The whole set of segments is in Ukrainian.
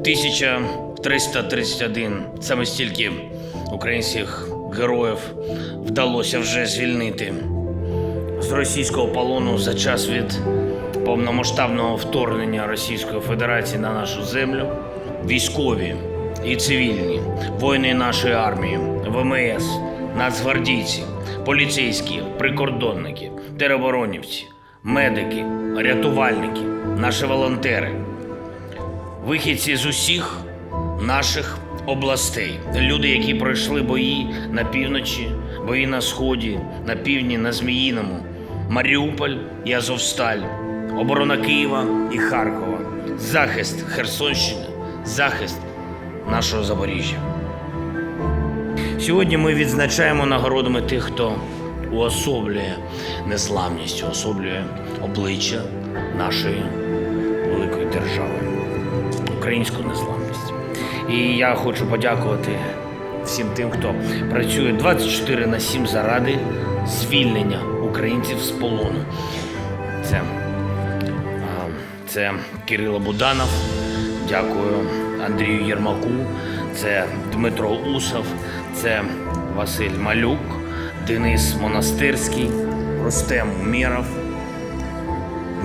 1331. Саме стільки українських героїв вдалося вже звільнити з російського полону за час від повномасштабного вторгнення Російської Федерації на нашу землю. Військові і цивільні, воїни нашої армії, ВМС, нацгвардійці, поліцейські, прикордонники, тероборонівці, медики, рятувальники, наші волонтери, вихідці з усіх наших областей, люди, які пройшли бої на півночі, бої на сході, на півдні, на Зміїному, Маріуполь і Азовсталь, оборона Києва і Харкова, захист Херсонщини, захист нашого Запоріжжя. Сьогодні ми відзначаємо нагородами тих, хто уособлює незламність, уособлює обличчя нашої великої держави, українську незламність. І я хочу подякувати всім тим, хто працює 24 на 7 заради звільнення українців з полону. Це, це Кирило Буданов. Дякую Андрію Єрмаку, це Дмитро Усов, це Василь Малюк, Денис Монастирський, Рустем Умєров,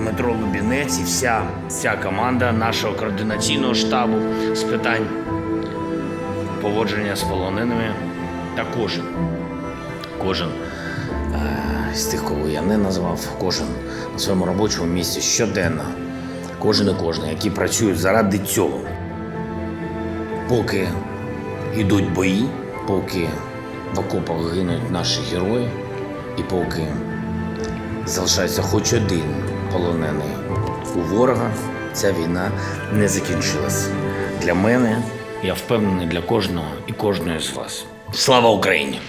Дмитро Лубінець і вся, вся команда нашого координаційного штабу з питань поводження з полоненими та кожен, кожен е, з тих, кого я не назвав, кожен на своєму робочому місці щоденно, кожен і кожен, які працюють заради цього. Поки йдуть бої, поки в окопах гинуть наші герої, і поки залишається хоч один полонений у ворога, ця війна не закінчилась. Для мене, я впевнений, для кожного і кожної з вас. Слава Україні!